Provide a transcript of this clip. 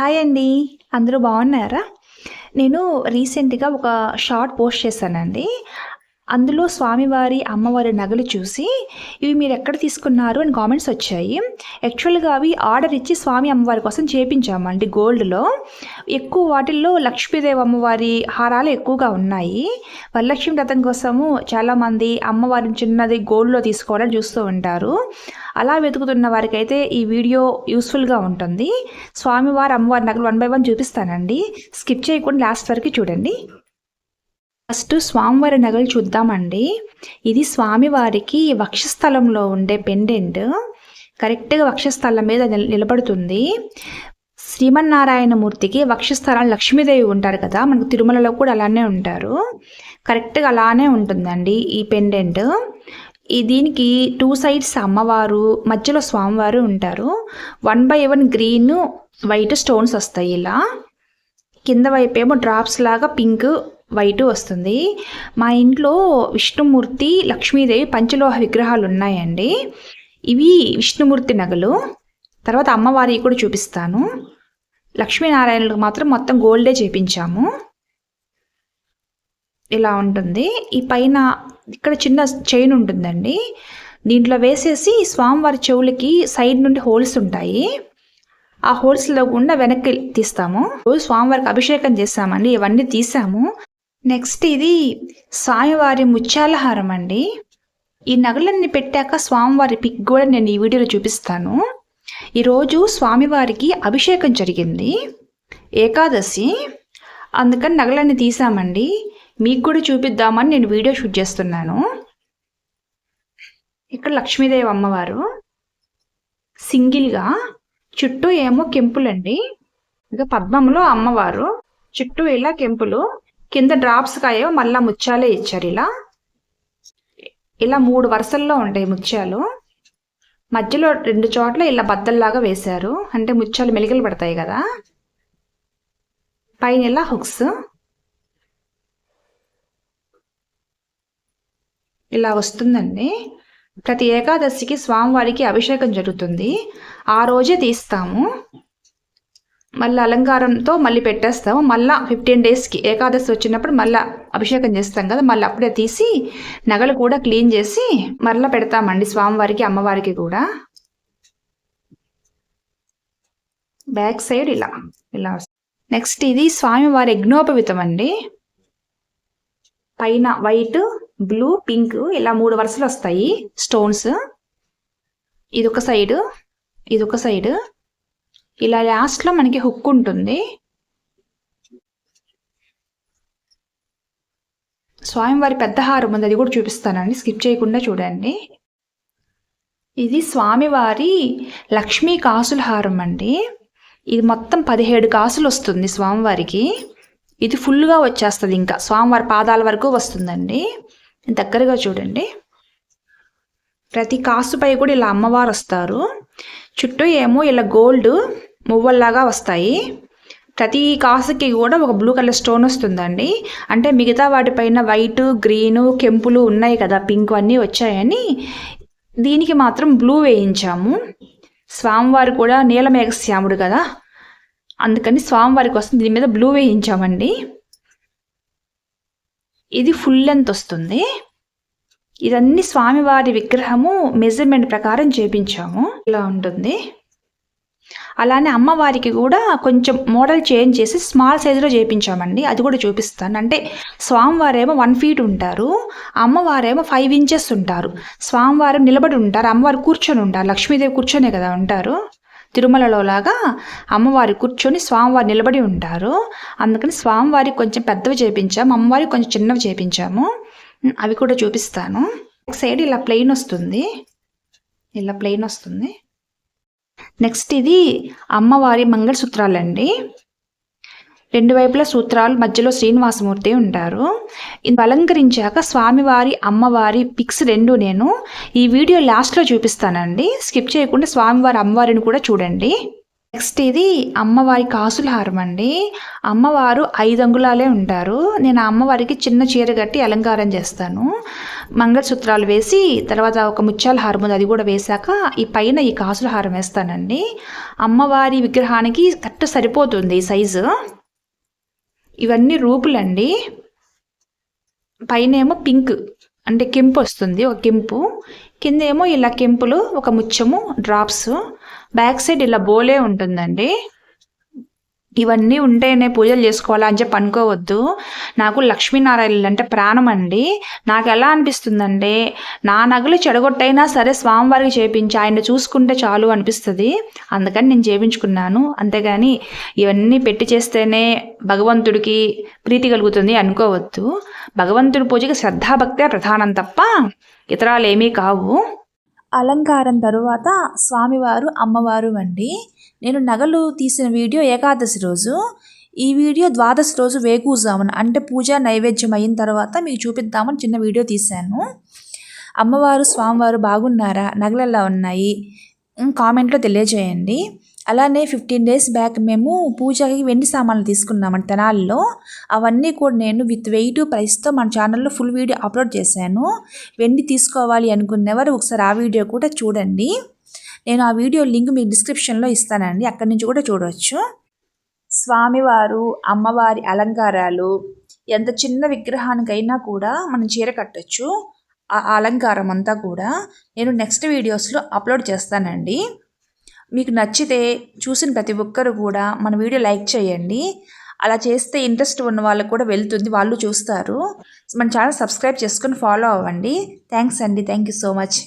Hi అండి. అందరూ బాగున్నారా? నేను రీసెంట్గా ఒక షార్ట్ పోస్ట్ చేశానండి. అందులో స్వామివారి అమ్మవారి నగలు చూసి ఇవి మీరు ఎక్కడ తీసుకున్నారు? అని కామెంట్స్ వచ్చాయి. యాక్చువల్గా అవి ఆర్డర్ ఇచ్చి స్వామి అమ్మవారి కోసం చేపించామండి గోల్డ్లో. ఎక్కువ వాటిల్లో లక్ష్మీదేవి అమ్మవారి హారాలు ఎక్కువగా ఉన్నాయి. వరలక్ష్మి వ్రతం కోసము చాలామంది అమ్మవారిని చిన్నది గోల్డ్లో తీసుకోవాలని చూస్తూ ఉంటారు. అలా వెతుకుతున్న వారికైతే ఈ వీడియో యూస్ఫుల్గా ఉంటుంది. స్వామివారు అమ్మవారి నగలు వన్ బై వన్ చూపిస్తానండి. స్కిప్ చేయకుండా లాస్ట్ వరకు చూడండి. ఫస్ట్ స్వామివారి నగలు చూద్దామండి. ఇది స్వామివారికి వక్షస్థలంలో ఉండే పెండెంట్. కరెక్ట్గా వక్షస్థలం మీద నిలబడుతుంది. శ్రీమన్నారాయణమూర్తికి వక్షస్థలం లక్ష్మీదేవి ఉంటారు కదా మనకు తిరుమలలో కూడా అలానే ఉంటారు. కరెక్ట్గా అలానే ఉంటుందండి ఈ పెండెంట్. దీనికి టూ సైడ్స్ అమ్మవారు మధ్యలో స్వామివారు ఉంటారు. One by one green white stones వస్తాయి ఇలా. కింద వైపు ఏమో డ్రాప్స్ లాగా పింక్ వైట్ వస్తుంది. మా ఇంట్లో విష్ణుమూర్తి లక్ష్మీదేవి పంచలోహ విగ్రహాలు ఉన్నాయండి. ఇవి విష్ణుమూర్తి నగలు. తర్వాత అమ్మవారి కూడా చూపిస్తాను. లక్ష్మీనారాయణలకు మాత్రం మొత్తం గోల్డే చేపించాము. ఇలా ఉంటుంది. ఈ పైన ఇక్కడ చిన్న చైన్ ఉంటుందండి. దీంట్లో వేసేసి స్వామివారి చెవులకి సైడ్ నుండి హోల్స్ ఉంటాయి. ఆ హోల్స్లో గుండా వెనక్కి తీస్తాము. స్వామివారికి అభిషేకం చేస్తామండి. ఇవన్నీ తీసాము. నెక్స్ట్ ఇది స్వామివారి ముత్యాలహారం అండి. ఈ నగలన్నీ పెట్టాక స్వామివారి పిక్ కూడా నేను ఈ వీడియోలో చూపిస్తాను. ఈరోజు స్వామివారికి అభిషేకం జరిగింది. ఏకాదశి. అందుకని నగలన్నీ తీసామండి. మీకు కూడా చూపిద్దామని నేను వీడియో షూట్ చేస్తున్నాను. ఇక్కడ లక్ష్మీదేవి అమ్మవారు సింగిల్గా చుట్టూ ఏమో కెంపులండి. ఇక పద్మంలో అమ్మవారు చుట్టూ ఇలా కెంపులు కింద డ్రాప్స్ కాయో మళ్ళా ముత్యాలే ఇచ్చారు ఇలా. ఇలా మూడు వరుసల్లో ఉంటాయి ముత్యాలు. మధ్యలో రెండు చోట్ల ఇలా బద్దల్లాగా వేశారు. అంటే ముత్యాలు మెలికలు పడతాయి కదా. పైన ఇలా హుక్స్. ఇలా వస్తుందండి. ప్రతి ఏకాదశికి స్వామివారికి అభిషేకం జరుగుతుంది. ఆ రోజే తీస్తాము. మళ్ళీ అలంకారంతో మళ్ళీ పెట్టేస్తాము. మళ్ళీ ఫిఫ్టీన్ డేస్కి ఏకాదశి వచ్చినప్పుడు మళ్ళీ అభిషేకం చేస్తాం కదా మళ్ళీ అప్పుడే తీసి నగలు కూడా క్లీన్ చేసి మరలా పెడతామండి స్వామివారికి అమ్మవారికి కూడా. బ్యాక్ సైడ్ ఇలా ఇలా నెక్స్ట్ ఇది స్వామివారి యజ్ఞోపవితం అండి పైన వైట్ బ్లూ పింక్ ఇలా మూడు వరుసలు వస్తాయి. స్టోన్స్. ఇదొక సైడ్ ఇదొక సైడ్. ఇలా లాస్ట్లో మనకి హుక్ ఉంటుంది. స్వామివారి పెద్ద హారం ఉంది అది కూడా చూపిస్తానండి. స్కిప్ చేయకుండా చూడండి. ఇది స్వామివారి లక్ష్మీ కాసుల హారం అండి. ఇది మొత్తం పదిహేడు కాసులు వస్తుంది స్వామివారికి. ఇది ఫుల్గా వచ్చేస్తుంది ఇంకా. స్వామివారి పాదాల వరకు వస్తుందండి. దగ్గరగా చూడండి. ప్రతి కాసుపై కూడా ఇలా అమ్మవారు వస్తారు. చుట్టూ ఏమో ఇలా గోల్డ్ మువ్వల్లాగా వస్తాయి. ప్రతి కాసుకి కూడా ఒక బ్లూ కలర్ స్టోన్ వస్తుందండి. అంటే మిగతా వాటిపైన వైట్ గ్రీను కెంపులు ఉన్నాయి కదా పింక్ అన్నీ వచ్చాయని దీనికి మాత్రం బ్లూ వేయించాము. స్వామివారు కూడా నీలమేఘ శ్యాముడు కదా అందుకని స్వామివారి కోసం దీని మీద బ్లూ వేయించామండి. ఇది ఫుల్ లెంత్ వస్తుంది. ఇదన్నీ స్వామివారి విగ్రహము మెజర్మెంట్ ప్రకారం చేపించాము. ఇలా ఉంటుంది. అలానే అమ్మవారికి కూడా కొంచెం మోడల్ చేంజ్ చేసి స్మాల్ సైజులో చేపించామండి. అది కూడా చూపిస్తాను. అంటే స్వామివారేమో వన్ ఫీట్ ఉంటారు. అమ్మవారేమో ఫైవ్ ఇంచెస్ ఉంటారు. స్వామివారు నిలబడి ఉంటారు. అమ్మవారు కూర్చొని ఉంటారు. లక్ష్మీదేవి కూర్చొనే కదా ఉంటారు. తిరుమలలో లాగా అమ్మవారి కూర్చొని స్వామివారు నిలబడి ఉంటారు. అందుకని స్వామివారికి కొంచెం పెద్దవి చేపించాము అమ్మవారికి కొంచెం చిన్నవి చేపించాము. అవి కూడా చూపిస్తాను. ఒక సైడ్ ఇలా ప్లెయిన్ వస్తుంది. ఇలా ప్లెయిన్ వస్తుంది. నెక్స్ట్ ఇది అమ్మవారి మంగళసూత్రాలండి. రెండు వైపుల సూత్రాలు మధ్యలో శ్రీనివాసమూర్తి ఉంటారు. ఇది అలంకరించాక స్వామివారి అమ్మవారి పిక్స్ రెండు నేను. ఈ వీడియో లాస్ట్లో చూపిస్తానండి. స్కిప్ చేయకుండా స్వామివారి అమ్మవారిని కూడా చూడండి. నెక్స్ట్ ఇది అమ్మవారి కాసుల హారం అండి. అమ్మవారు ఐదు అంగుళాలే ఉంటారు. నేను అమ్మవారికి చిన్న చీర కట్టి అలంకారం చేస్తాను. మంగళసూత్రాలు వేసి తర్వాత ఒక ముత్యాల హారం ఉంది అది కూడా వేశాక ఈ పైన ఈ కాసుల హారం వేస్తానండి. అమ్మవారి విగ్రహానికి కరెక్ట్ సరిపోతుంది ఈ సైజు. ఇవన్నీ రూపులండి. పైన ఏమో పింక్ అంటే కెంపు వస్తుంది ఒక కెంపు. కింద ఏమో ఇలా కెంపులు ఒక ముచ్చము డ్రాప్స్. బ్యాక్ సైడ్ ఇలా బోలే ఉంటుందండి. ఇవన్నీ ఉంటేనే పూజలు చేసుకోవాలా అని చెప్పి అనుకోవద్దు. నాకు లక్ష్మీనారాయణలు అంటే ప్రాణం అండి. నాకు ఎలా అనిపిస్తుందంటే నా నగలు చెడగొట్టైనా సరే స్వామివారికి చేపించి ఆయన చూసుకుంటే చాలు అనిపిస్తుంది. అందుకని నేను చేపించుకున్నాను. అంతేగాని ఇవన్నీ పెట్టి చేస్తేనే భగవంతుడికి ప్రీతి కలుగుతుంది అనుకోవద్దు. భగవంతుడి పూజకి శ్రద్ధాభక్తే ప్రధానం తప్ప ఇతరాలు ఏమీ కావు. అలంకారం తరువాత స్వామివారు అమ్మవారు అండి నేను నగలు తీసిన వీడియో ఏకాదశి రోజు. ఈ వీడియో ద్వాదశి రోజు వేకూజామున అంటే పూజ నైవేద్యం అయిన తర్వాత మీకు చూపిద్దామని చిన్న వీడియో తీశాను. అమ్మవారు స్వామివారు బాగున్నారా? నగలు ఎలా ఉన్నాయి కామెంట్లో తెలియజేయండి. అలానే ఫిఫ్టీన్ డేస్ బ్యాక్ మేము పూజకి వెండి సామాన్లు తీసుకున్నామండి తెనాలిలో. అవన్నీ కూడా నేను విత్ వెయిట్ ప్రైస్తో మన ఛానల్లో ఫుల్ వీడియో అప్లోడ్ చేశాను. వెండి తీసుకోవాలి అనుకునేవారు ఒకసారి ఆ వీడియో కూడా చూడండి. నేను ఆ వీడియో లింక్ మీకు డిస్క్రిప్షన్లో ఇస్తానండి. అక్కడి నుంచి కూడా చూడవచ్చు స్వామివారు అమ్మవారి అలంకారాలు ఎంత చిన్న విగ్రహానికైనా కూడా మనం చీర కట్టచ్చు. ఆ అలంకారం అంతా కూడా నేను నెక్స్ట్ వీడియోస్లో అప్లోడ్ చేస్తానండి. మీకు నచ్చితే చూసిన ప్రతి ఒక్కరు కూడా మన వీడియో లైక్ చేయండి. అలా చేస్తే ఇంట్రెస్ట్ ఉన్న వాళ్ళకు కూడా వెళ్తుంది. వాళ్ళు చూస్తారు. మన ఛానల్ సబ్స్క్రైబ్ చేసుకొని ఫాలో అవ్వండి. థ్యాంక్స్ అండి. Thank you so much.